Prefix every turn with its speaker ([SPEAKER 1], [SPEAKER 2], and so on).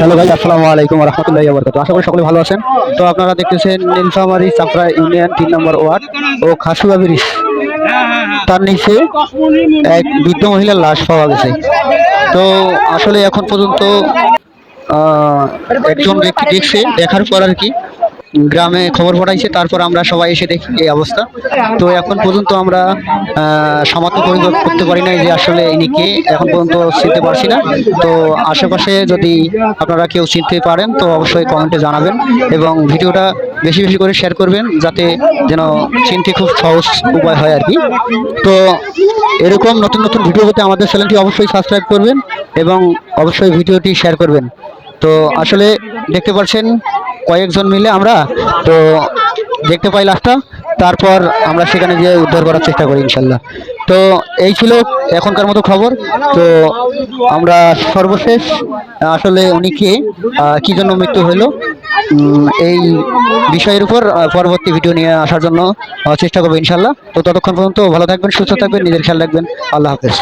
[SPEAKER 1] Hello ভাই, আসসালামু আলাইকুম রহমতুল্লাহ বরকাত আশা করি সকলে ভালো আছেন। তো আপনারা দেখতেছেন নীলফামারি চাপড়া ইউনিয়ন তিন নম্বর ওয়ার্ড ও খাসুয়া ব্রিজ। তার নিচে এক বৃদ্ধ মহিলার লাশ পাওয়া গেছে। তো আসলে এখন পর্যন্ত একজন ব্যক্তি দেখছে, দেখার পর আর কি গ্রামে খবর পাঠাইছে, তারপর আমরা সবাই এসে দেখি এই অবস্থা। তো এখন পর্যন্ত আমরা সমাপ্ত পরিচয় করতে পারি নাই যে আসলে ইনি কে, এখন পর্যন্ত চিনতে পারছি না। তো আশেপাশে যদি আপনারা কেউ চিনতে পারেন, তো অবশ্যই কমেন্টে জানাবেন এবং ভিডিওটা বেশি বেশি করে শেয়ার করবেন, যাতে যেন চিনতে খুব সহজ উপায় হয় আর কি। তো এরকম নতুন নতুন ভিডিও পেতে আমাদের চ্যানেলটি অবশ্যই সাবস্ক্রাইব করবেন এবং অবশ্যই ভিডিওটি শেয়ার করবেন। তো আসলে দেখতে পাচ্ছেন কয়েকজন মিলে আমরা তো দেখতে পাই লাশটা। তারপর আমরা সেখানে গিয়ে উদ্ধার করার চেষ্টা করি ইনশাল্লাহ। তো এই ছিল এখনকার মতো খবর। তো আমরা সর্বশেষ, আসলে উনি কে কি জন্য মৃত্যু হলো এই বিষয়ের উপর পরবর্তী ভিডিও নিয়ে আসার জন্য চেষ্টা করব ইনশাল্লাহ। তো ততক্ষণ পর্যন্ত ভালো থাকবেন, সুস্থ থাকবেন, নিজের খেয়াল রাখবেন। আল্লাহ হাফেজ।